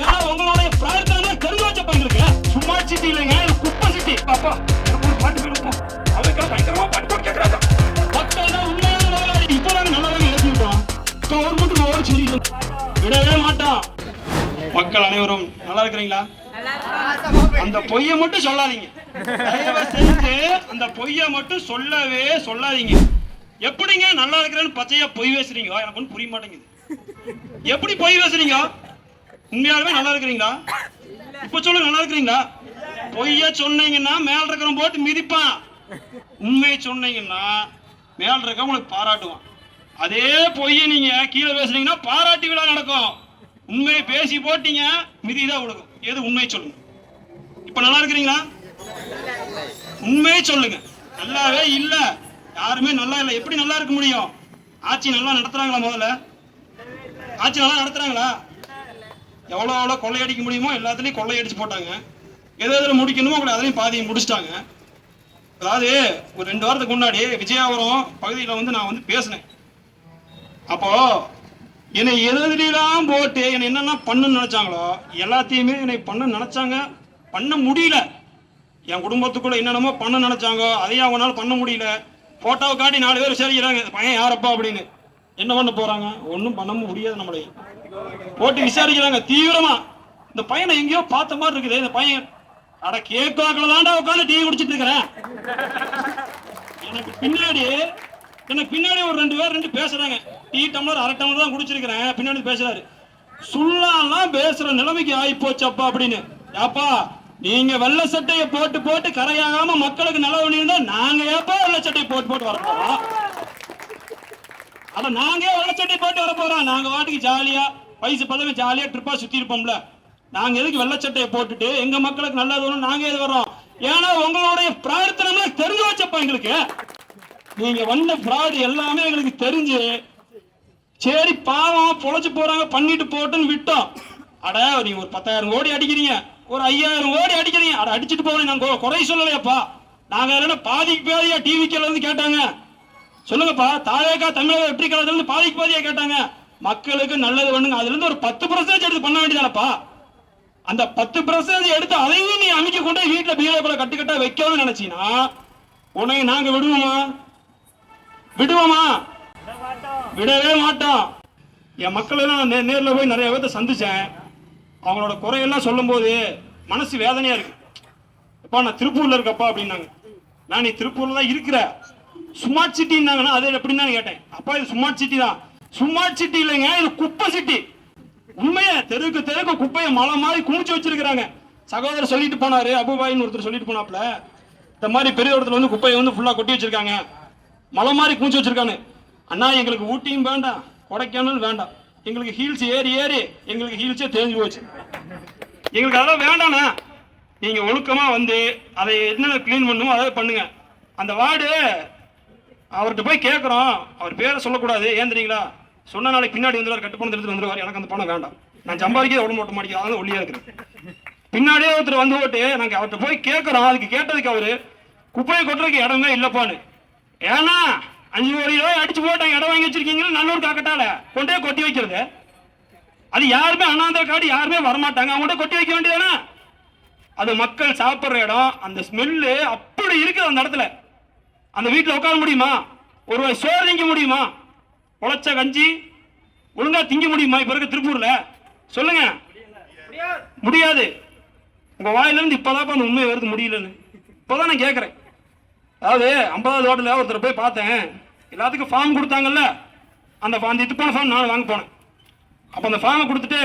ஏன்னா உங்களுடைய பிரார்த்தனை தெரிஞ்சு வச்ச பங்களுக்கு சும்மா சிட்டி இல்லைங்க இது குப்பை சிட்டி. பாப்பா எனக்கு ஒரு பாட்டு வேணும் அதுக்கு பயங்கரமா பாட்டு போட்டு கேட்கறாங்க மக்கள் உண்மையான முதலாளி இப்போ நாங்க நல்லா தான் கவர்மெண்ட் சொல்லி விடவே மாட்டான். மக்கள் அனைவரும் நல்லா இருக்கிறீங்களா? அந்த பொய்யை மட்டும் சொல்லாதீங்க. தயவு செஞ்சு அந்த பொய்யை மட்டும் சொல்லவே சொல்லாதீங்க. எப்படிங்க நல்லா இருக்கிறேன்னு பச்சையா பொய் பேசுறீங்க? எனக்கு ஒன்றும் புரிய மாட்டேங்குது. எப்படி பொய் பேசுறீங்க? உண்மையாலுமே நல்லா இருக்கிறீங்களா? இப்ப சொல்லுங்க நல்லா இருக்கிறீங்களா? பொய்ய சொன்னீங்கன்னா மேல இருக்கிறவன் போட்டு மிதிப்பான். உண்மையை சொன்னீங்கன்னா மேல இருக்க உங்களுக்கு பாராட்டுவான். அதே பொய்ய நீங்க கீழே பேசுனீங்கன்னா பாராட்டி விழா நடக்கும். உண்மையை பேசி போட்டீங்க மிதிதான் கொடுக்கும் எது உண்மையை சொல்லுங்க. இப்ப நல்லா இருக்கிறீங்களா? உண்மையை சொல்லுங்க. நல்லாவே இல்ல. யாருமே நல்லா இல்லை. எப்படி நல்லா இருக்க முடியும்? ஆட்சி நல்லா நடத்துறாங்களா முதல்ல? ஆட்சி நல்லா நடத்துறாங்களா? எவ்வளோ எவ்வளோ கொள்ளையடிக்க முடியுமோ எல்லாத்துலேயும் கொள்ளையடிச்சு போட்டாங்க. எது எதில் முடிக்கணுமோ அவங்க அதையும் பாதியை முடிச்சிட்டாங்க. அதாவது ஒரு ரெண்டு வாரத்துக்கு முன்னாடி விஜயாபுரம் பகுதியில் வந்து நான் வந்து பேசினேன். அப்போது என்னை எதிரெல்லாம் போட்டு என்னை என்னென்ன பண்ணுன்னு நினச்சாங்களோ எல்லாத்தையுமே என்னை பண்ண நினச்சாங்க. பண்ண முடியல. என் குடும்பத்துக்குள்ள என்னென்னமோ பண்ண நினைச்சாங்க. அதையும் அவங்களால பண்ண முடியல. போட்டோவை காட்டி நாலு பேர் விசாரிக்கிறாங்க பையன் யாரப்பா அப்படின்னு. என்ன பண்ண போகிறாங்க ஒன்றும் பண்ண முடியாது நம்மளை. போட்டு விசாரிக்கிறாங்க தீவிரமா. இந்த பையனை எங்கேயோ பார்த்த மாதிரி இருக்குது. இந்த பையன் அட கேக் தாண்டா உட்காந்து டீ குடிச்சிட்டு இருக்கிறேன். எனக்கு பின்னாடி எனக்கு பின்னாடி ஒரு ரெண்டு பேர் ரெண்டு பேசுறாங்க. டீ டம்ளர் அரை டம்ளர் தான் குடிச்சிருக்கிறேன். பின்னாடி பேசுறாரு. சுள்ளாலாம் பேசுற நிலைமைக்கு ஆகி போச்சப்பா அப்படின்னு. ஏப்பா நீங்க வெள்ளை சட்டையை போட்டு போட்டு கரையாகாம மக்களுக்கு நல்ல பண்ணியிருந்தா நாங்க ஏப்பா வெள்ளை சட்டையை போட்டு போட்டு வர போறோம்? அட நாங்க வெள்ளை சட்டையை போட்டு வர போறோம்? நாங்க வாட்டுக்கு ஜாலியா வயசு பதவி ஜாலியாக ட்ரிப்பாக சுற்றி இருப்போம்ல. நாங்கள் எதுக்கு வெள்ளை சட்டையை போட்டுட்டு எங்கள் மக்களுக்கு நல்லது வரும் நாங்கள் எது வரோம் ஏன்னா உங்களுடைய பிரார்த்தனை தெரிஞ்சு வச்சப்பா எங்களுக்கு. நீங்கள் வந்த ஃப்ராடு எல்லாமே எங்களுக்கு தெரிஞ்சு சரி பாவம் பொழைச்சு போகிறாங்க பண்ணிட்டு போட்டுன்னு விட்டோம். அட நீங்கள் ஒரு பத்தாயிரம் கோடி அடிக்கிறீங்க. ஒரு ஐயாயிரம் கோடி அடிக்கிறீங்க. அட அடிச்சுட்டு போகிறேன் நாங்கள் குறை சொல்லலையாப்பா. நாங்கள் இல்லைன்னா பாதிக்கு பாதியாக டிவிக்கு இருந்து கேட்டாங்க. சொல்லுங்கப்பா தாவேக்கா தமிழக வெற்றி கழகத்திலிருந்து பாதிக்கு பாதியாக கேட்டாங்க. மக்களுக்கு நல்லது பண்ணுங்க. அதுல இருந்து ஒரு பத்து பர்சன்டேஜ் எடுத்து பண்ண வேண்டியதானப்பா? அந்த பத்து பர்சன்டேஜ் எடுத்து அதையும் நீ அமைக்க கொண்டு வீட்டுல பீரோக்குள்ள கட்டு கட்டா வைக்கணும்னு நினைச்சீங்கன்னா உன்னை நாங்க விடுவோமா? விடுவோமா? விடவே மாட்டோம். என் மக்கள் எல்லாம் நான் நே- போய் நிறைய பேர்த்த சந்திச்சேன். அவங்களோட குறையெல்லாம் சொல்லும்போது மனசு வேதனையா இருக்கு. அப்பா நான் திருப்பூர்ல இருக்கப்பா அப்படின்னாங்க. நான் நீ திருப்பூர்ல தான் இருக்கிற. ஸ்மார்ட் சிட்டின்னாங்கன்னா அது எப்படின்னு கேட்டேன். அப்பா இது ஸ்மார்ட் சிட்டி தான். சும்மா சிட்டி இல்லைங்க இது குப்பை சிட்டி. உண்மையா தெருக்கு தெருக்கு குப்பையை மலை மாதிரி குமிச்சு வச்சிருக்கிறாங்க. சகோதரர் சொல்லிட்டு போனாரு அபுபாயின்னு ஒருத்தர் சொல்லிட்டு போனாப்ல இந்த மாதிரி பெரிய இடத்துல வந்து குப்பையை வந்து ஃபுல்லா கொட்டி வச்சிருக்காங்க. மலை மாதிரி குமிச்சு வச்சிருக்காங்க அண்ணா எங்களுக்கு ஊட்டியும் வேண்டாம் கொடைக்கானல் வேண்டாம். எங்களுக்கு ஹீல்ஸ் ஏறி ஏறி எங்களுக்கு ஹீல்ஸே தெரிஞ்சு போச்சு. எங்களுக்கு அதெல்லாம் வேண்டாண்ணா நீங்க ஒழுக்கமா வந்து அதை என்னென்ன க்ளீன் பண்ணுமோ அதை பண்ணுங்க. அந்த வார்டு அவர்கிட்ட போய் கேட்குறோம் அவர் பேரை சொல்லக்கூடாது ஏன் தெரியுங்களா? சொன்ன நாளைக்கு பின்னாடி வந்து கட்டு பணம் எடுத்துட்டு வந்துருவார். எனக்கு அந்த பணம் வேண்டாம். நான் சம்பாதிக்க உடம்பு ஓட்ட மாட்டேங்குது அதனால ஒல்லியா இருக்கிறேன். பின்னாடியே ஒருத்தர் வந்து ஓட்டு நாங்கள் அவர்கிட்ட போய் கேட்குறோம் அதுக்கு கேட்டதுக்கு அவரு குப்பையை கொட்டுறதுக்கு இடமே இல்லைப்பான்னு. ஏன்னா அஞ்சு கோடி ரூபாய் அடிச்சு போட்டாங்க இடம் வாங்கி வச்சிருக்கீங்கன்னு நல்லூர் காக்கட்டால கொண்டே கொட்டி வைக்கிறது. அது யாருமே அனாந்தர காடு யாருமே வரமாட்டாங்க. அவங்கள்ட்ட கொட்டி வைக்க வேண்டியதானே அது மக்கள் சாப்பிட்ற இடம் அந்த ஸ்மெல்லு அப்படி இருக்குது அந்த இடத்துல. அந்த வீட்டில் உட்கார முடியுமா? ஒரு சோறு நீங்க முடியுமா? குழச்ச கஞ்சி ஒழுங்கா திங்க முடியுமா? இப்ப இருக்க திருப்பூர்ல. சொல்லுங்க. முடியாது. உங்க வாயிலிருந்து இப்பதான் அந்த உண்மை வருது முடியலன்னு. இப்பதான் நான் கேட்கறேன் அதாவது ஐம்பதாவது ஹோட்டலில் ஒருத்தர் போய் பார்த்தேன். எல்லாத்துக்கும் ஃபார்ம் கொடுத்தாங்கல்ல. அந்த அந்த இது போன ஃபார்ம் நான் வாங்க போனேன். அப்போ அந்த ஃபார்மை கொடுத்துட்டு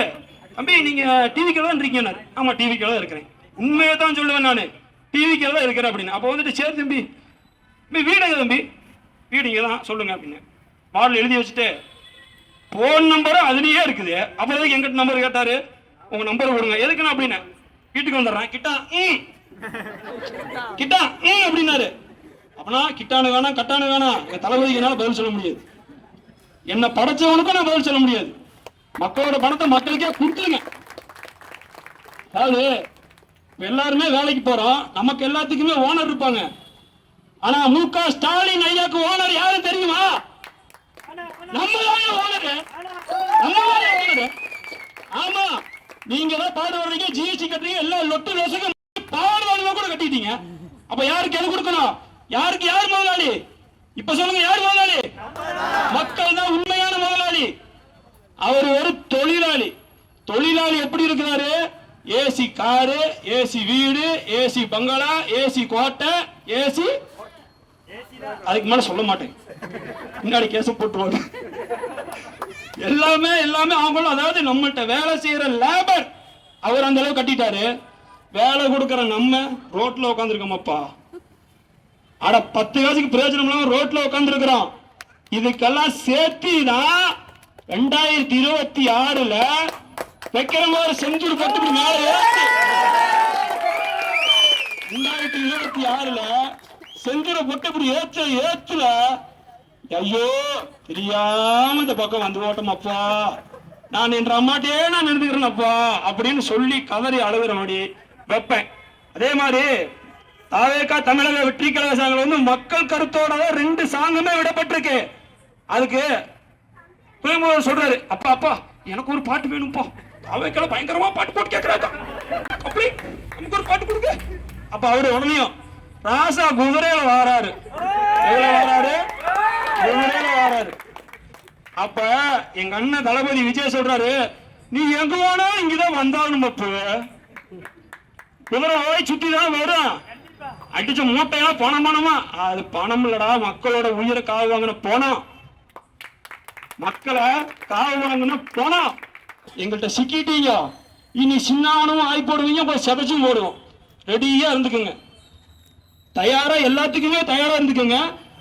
தம்பி நீங்க டிவிக்கு தான் இருக்கீங்க ஆமா டிவிக்கு தான் இருக்கிறேன். உண்மையை தான் சொல்லுவேன் நான். டிவிக்கு தான் இருக்கிறேன் அப்படின்னு. அப்போ வந்துட்டு சரி தம்பி. தம்பி வீடு தம்பி? வீடு இங்கே தான் சொல்லுங்க அப்படின்னு. மாடல் எழுதி வச்சுட்டு ஃபோன் நம்பரும் அதுலேயே இருக்குது. அப்புறம் எதுக்கு எங்கிட்ட நம்பர் கேட்டாரு? உங்க நம்பர் கொடுங்க. எதுக்குண்ணா அப்படின்னு வீட்டுக்கு வந்துடுறேன். கிட்டா ம். கிட்டா ம் அப்படின்னாரு. அப்படின்னா கிட்டானு வேணாம் கட்டானு வேணாம். என் தளபதிக்கு என்னால் பதில் சொல்ல முடியாது. என்னை படைச்சவனுக்கும் நான் பதில் சொல்ல முடியாது. மக்களோட பணத்தை மக்களுக்கே கொடுத்துருங்க. அதாவது எல்லாருமே வேலைக்கு போறோம். நமக்கு எல்லாத்துக்குமே ஓனர் இருப்பாங்க. ஆனா மு க ஸ்டாலின் ஐயாக்கு ஓனர் யாரும் தெரியுமா? நம்ம ஓனர் நம்ம ஓனர் ஆமா நீங்க தான் பாடு வர்றீங்க ஜிஎஸ்டி கட்டுறீங்க எல்லாம் லொட்டு லோசங்க பாடுவாங்க கூட கட்டிட்டீங்க. அப்ப யாருக்கு எது கொடுக்கணும்? யாருக்கு யார் முதலாளி? இப்ப சொல்லுங்க யார் முதலாளி? மக்கள் தான் உண்மையான முதலாளி. அவர் ஒரு தொழிலாளி. தொழிலாளி எப்படி இருக்கிறாரு? ஏசி காரு ஏசி வீடு ஏசி பங்களா ஏசி கோட்டை ஏசி அதுக்கு மேல சொல்ல மாட்டேன். முன்னாடி கேச போட்டுருவாங்க. எல்லாமே எல்லாமே அவங்களும் அதாவது நம்மகிட்ட வேலை செய்யற லேபர் அவர் அந்த அளவு கட்டிட்டாரு. வேலை கொடுக்கற நம்ம ரோட்ல உட்காந்துருக்கோமப்பா அட பத்து காசுக்கு பிரயோஜனம் இல்லாம ரோட்ல உட்காந்துருக்கிறோம் இதுக்கெல்லாம் சேர்த்து தான் ரெண்டாயிரத்தி இருபத்தி ஆறுல வைக்கிற மாதிரி செஞ்சூர் பத்து இப்படி மேல ரெண்டாயிரத்தி இருபத்தி ஆறுல செஞ்சூரை போட்டு இப்படி ஏற்ற ஏத்துல ஐயோ தெரியாம இந்த பக்கம் வந்து ஓட்டமாப்பா. நான் என்ற அம்மாட்டே நான் நிறுத்துக்கிறேனப்பா அப்படின்னு சொல்லி கதறி அழுகிறபடி வைப்பேன். அதே மாதிரி தாவேக்கா தமிழக வெற்றி கழக சாங்கில் வந்து மக்கள் கருத்தோட ரெண்டு சாங்குமே விடப்பட்டிருக்கு. அதுக்கு பிரேமவர் சொல்றாரு அப்பா அப்பா எனக்கு ஒரு பாட்டு வேணும்ப்பா. தாவேக்கால பயங்கரமா பாட்டு போட்டு கேட்கறாங்க அப்படி நமக்கு ஒரு பாட்டு கொடுங்க. அப்ப அவரு உடனே ராசா குதிரையில வாராரு. எவ்வளவு வாராரு? குதிரையில வாராரு. அப்ப எங்க அண்ணன் தளபதி விஜய் சொல்றாரு நீ எங்க போனா இங்கதான் வந்தாலும் அப்ப குதிரை ஓடி சுத்தி தான் வரும். அடிச்ச மூட்டையெல்லாம் பணம் பணமா? அது பணம் இல்லடா மக்களோட உயிரை காவு வாங்கின பணம். மக்களை காவு வாங்கின பணம். எங்கள்கிட்ட சிக்கிட்டீங்க. இனி சின்னாவனமும் ஆகி போடுவீங்க போய் செதைச்சும் போடுவோம். ரெடியா இருந்துக்குங்க. தயாரா எல்லாத்துக்குமே தயாரா இருந்துக்குங்க.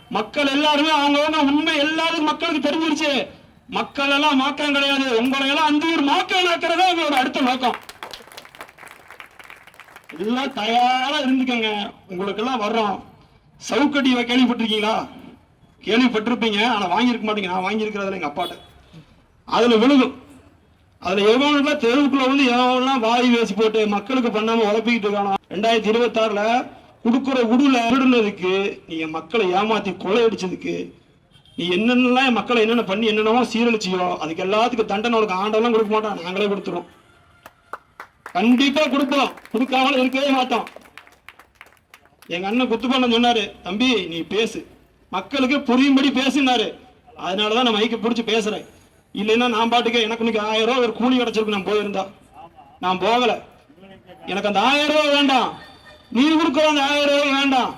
மக்கள் எல்லாருமே அவங்கவுங்க உண்மை எல்லாருக்கும் மக்களுக்கு தெரிஞ்சிருச்சு. மக்கள் எல்லாம் மாக்கம் கிடையாது. உங்களை எல்லாம் அந்த ஊர் மாக்கம் ஆக்குறதா எங்களோட அடுத்த நோக்கம். எல்லாம் தயாரா இருந்துக்கங்க. உங்களுக்கு எல்லாம் வர்றோம். சவுக்கடி கேள்விப்பட்டிருக்கீங்களா? கேள்விப்பட்டிருப்பீங்க. ஆனா வாங்கியிருக்க மாட்டீங்க. நான் வாங்கியிருக்கிறதுல எங்க அப்பாட்ட. அதுல விழுகும். அதுல எவ்வளவு தெருவுக்குள்ள வந்து எவ்வளவு வாய் வேசி போட்டு மக்களுக்கு பண்ணாம உழப்பிக்கிட்டு இருக்கானோ? ரெண்டாயிரத்தி இருபத்தி ஆறுல கொடுக்குற உடுல விடுனதுக்கு என் மக்களை ஏமாத்தி கொள்ளையடிச்சதுக்கு நீ என்னென்னலாம் மக்களை என்னென்ன பண்ணி என்னென்னவோ சீரழிச்சியோ அதுக்கு எல்லாத்துக்கும் தண்டனை உனக்கு ஆண்டெல்லாம் கொடுக்க மாட்டான். நாங்களே கொடுத்துருவோம். கண்டிப்பாக கொடுப்போம் கொடுக்காமல இருக்கவே மாட்டோம் எங்கள் அண்ணன் குத்துப்பாண்டன் சொன்னாரு தம்பி நீ பேசு. மக்களுக்கு புரியும்படி பேசுனாரு. அதனால தான் நான் மைக்கை பிடிச்சி பேசுகிறேன் இல்லைன்னா நான் பாட்டுக்கு எனக்கு இன்னைக்கு ஆயிரம் ரூபா ஒரு கூலி கிடச்சிருக்கு. நான் போயிருந்தா. நான் போகலை. எனக்கு அந்த ஆயிரம் ரூபா வேண்டாம். நீ கொடுக்குற அந்த ஆயிரம் ரூபாய் வேண்டாம்.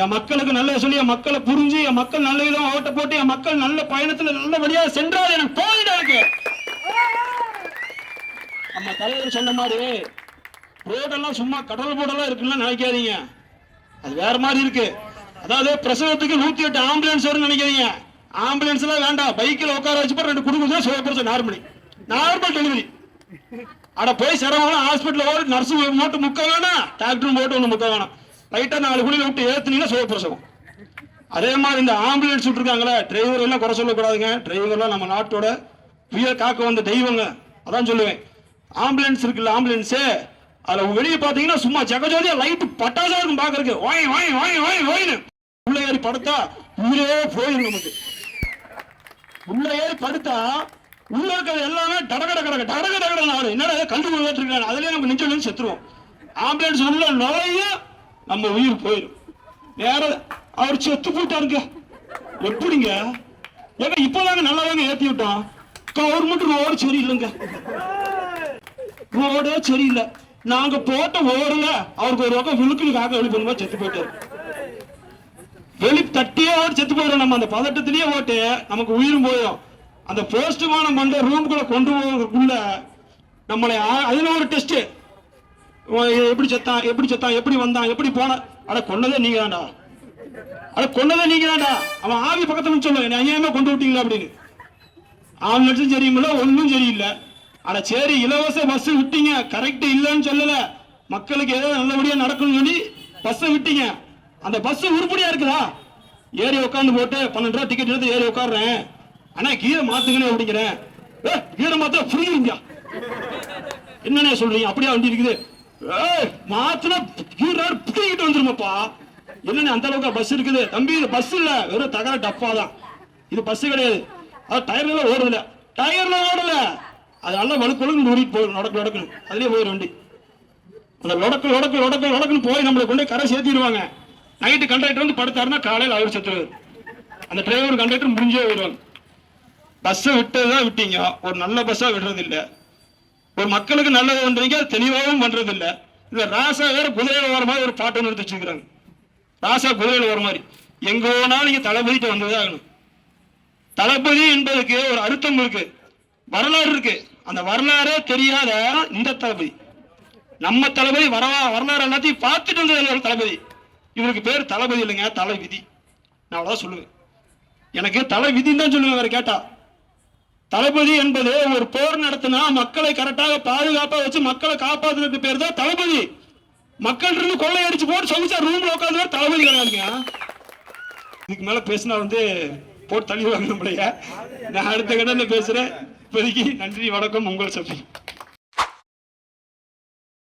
என் மக்களுக்கு நல்ல சொல்லி என் மக்களை புரிஞ்சு என் மக்கள் நல்ல விதம் ஓட்ட போட்டு என் மக்கள் நல்ல பயணத்துல நல்லபடியா சென்றால் எனக்கு போயிட்டு இருக்கு. நம்ம தலைவர் சொன்ன மாதிரி ரோடெல்லாம் சும்மா கடல் போடெல்லாம் இருக்குன்னு நினைக்காதீங்க. அது வேற மாதிரி இருக்கு. அதாவது பிரசவத்துக்கு நூத்தி எட்டு ஆம்புலன்ஸ் வரும்னு நினைக்கிறீங்க ஆம்புலன்ஸ் எல்லாம் வேண்டாம். பைக்கில் உட்கார வச்சு ரெண்டு குடும்பம் சுகப்பிரசவம் நார்மலி. Normal delivery. அட போய் சிரமம் ஹாஸ்பிட்டல் ஒரு நர்ஸ் மட்டும் முக்க வேணாம். டாக்டரும் போட்டு ஒன்று முக்க வேணாம். லைட்டா நாலு குழியில விட்டு ஏத்துனீங்கன்னா சுகப்பிரசவம் அதே மாதிரி இந்த ஆம்புலன்ஸ் விட்டுருக்காங்களே டிரைவர் எல்லாம் குறை சொல்லக்கூடாதுங்க. டிரைவர்லாம் நம்ம நாட்டோட உயிர் காக்க வந்த தெய்வங்க. அதான் சொல்லுவேன். ஆம்புலன்ஸ் இருக்குல்ல ஆம்புலன்ஸே அதுல வெளியே பாத்தீங்கன்னா சும்மா ஜெகஜோதியா லைட் பட்டாசா இருக்கும் பாக்குறதுக்கு வாய் வாய் வாய் வாய் வாயின்னு உள்ள ஏறி படுத்தா உயிரே போயிடும் நமக்கு. உள்ள ஏறி படுத்தா உள்ள இருக்கிறது எல்லாமே டடகட கடக டடக டகட நாடு. என்னடா கண்டு இருக்காங்க அதுலயே நம்ம நெஞ்சு செத்துருவோம். ஆம்புலன்ஸ் உள்ள நுழைய நம்ம உயிர் போயிடும். வேற அவர் செத்து போயிட்டாருங்க. எப்படிங்க? ஏங்க இப்பதாங்க நல்லாதாங்க ஏத்தி விட்டோம். கவர்மெண்ட் ரோடு சரியில்லைங்க. ரோடே சரியில்லை. நாங்க போட்ட ஓடுங்க அவருக்கு ஒரு பக்கம் காக்க வெளி பண்ணுமா செத்து போயிட்டாரு. வெளி தட்டியே ஓட்டு செத்து போயிடும் நம்ம. அந்த பதட்டத்திலேயே ஓட்டு நமக்கு உயிரும் போயிடும். அந்த போஸ்ட்மார்டம் பண்ணுற ரூம்குள்ளே கொண்டு போகிறதுக்குள்ள நம்மளை அதில் ஒரு டெஸ்ட்டு எப்படி செத்தான் எப்படி செத்தான் எப்படி வந்தான் எப்படி போனான்? அட கொண்டதே நீங்கள் தான்டா அட கொண்டதே நீங்கள் தான்டா அவன் ஆவி பக்கத்தில் சொல்லுவேன் சொல்லுங்க நீ கொண்டு விட்டீங்களா? அப்படின்னு. ஆம்புலன்ஸும் சரியுமில்ல ஒன்றும் சரியில்லை. அட சரி இலவச பஸ் விட்டீங்க. கரெக்ட் இல்லைன்னு சொல்லலை. மக்களுக்கு ஏதோ நல்லபடியாக நடக்கணும்னு சொல்லி பஸ்ஸை விட்டீங்க. அந்த பஸ் உருப்படியாக இருக்குதா? ஏறி உட்காந்து போட்டு பன்னெண்டு ரூபா டிக்கெட் எடுத்து ஏறி உட்காடுறேன் ஆனா கீரை மாத்துங்கன்னு அப்படிங்கிறேன். ஏ கீரை மாத்த புரியுங்க என்னண்ணே சொல்றீங்க? அப்படியே வண்டி இருக்குது. ஏய் கீரை புடிக்கிட்டு வந்துருமாப்பா. என்னண்ணே அந்த அளவுக்கு பஸ் இருக்குது? தம்பி இது பஸ் இல்ல. வெறும் தகர டப்பா தான். இது பஸ் கிடையாது. அது டயர்ல ஓடுதுல. டயர்ல ஓடல. அது நல்லா வலுக்குழுன்னு ஓடிட்டு போயிடும் நடக்கு நடக்கணும் அதுலயே போயிடும் வண்டி. அந்த லொடக்கு லொடக்கு லொடக்கு லொடக்குன்னு போய் நம்மளை கொண்டு கரை சேர்த்திடுவாங்க. நைட்டு கண்டக்டர் வந்து படுத்தாருன்னா காலையில் அவர் செத்துருவார். அந்த டிரைவர் கண்டக்டர் முடிஞ்சே போயிடுவாங்க பஸ்ஸை விட்டதான் விட்டீங்க. ஒரு நல்ல பஸ்ஸா விடுறது ஒரு மக்களுக்கு நல்லது பண்றீங்க தெளிவாகவும் பண்றது இல்ல இந்த ராசா வேற குதிரையில வர மாதிரி ஒரு பாட்டு ஒன்று வச்சுக்கிறாங்க ராசா குதிரையில வர மாதிரி. எங்க வேணாலும் நீங்க தளபதிட்டு வந்ததே ஆகணும். தளபதி என்பதுக்கு ஒரு அர்த்தம் இருக்கு. வரலாறு இருக்கு. அந்த வரலாறே தெரியாத இந்த தளபதி. நம்ம தளபதி வரவா வரலாறு எல்லாத்தையும் பார்த்துட்டு வந்தது ஒரு தளபதி. இவருக்கு பேர் தளபதி இல்லைங்க தலைவிதி நான் அவ்வளோதான் சொல்லுவேன். எனக்கு தலை விதின்னு தான் சொல்லுவேன் வேற கேட்டா. தளபதி என்பது ஒரு போர் நடத்தினா மக்களை கரெக்டாக பாதுகாப்பா வச்சு மக்களை காப்பாத்துறதுக்கு பேர் தான் தளபதி. மக்கள் இருந்து கொள்ளையடிச்சு போட்டு சொகுசா ரூம்ல உட்காந்து தளபதி கிடையாதுங்க இதுக்கு மேல பேசினா வந்து போட்டு தள்ளி வாங்க நம்மளைய. நான் அடுத்த கடல்ல பேசுறேன். இப்போதைக்கு நன்றி வணக்கம். உங்களை சபை.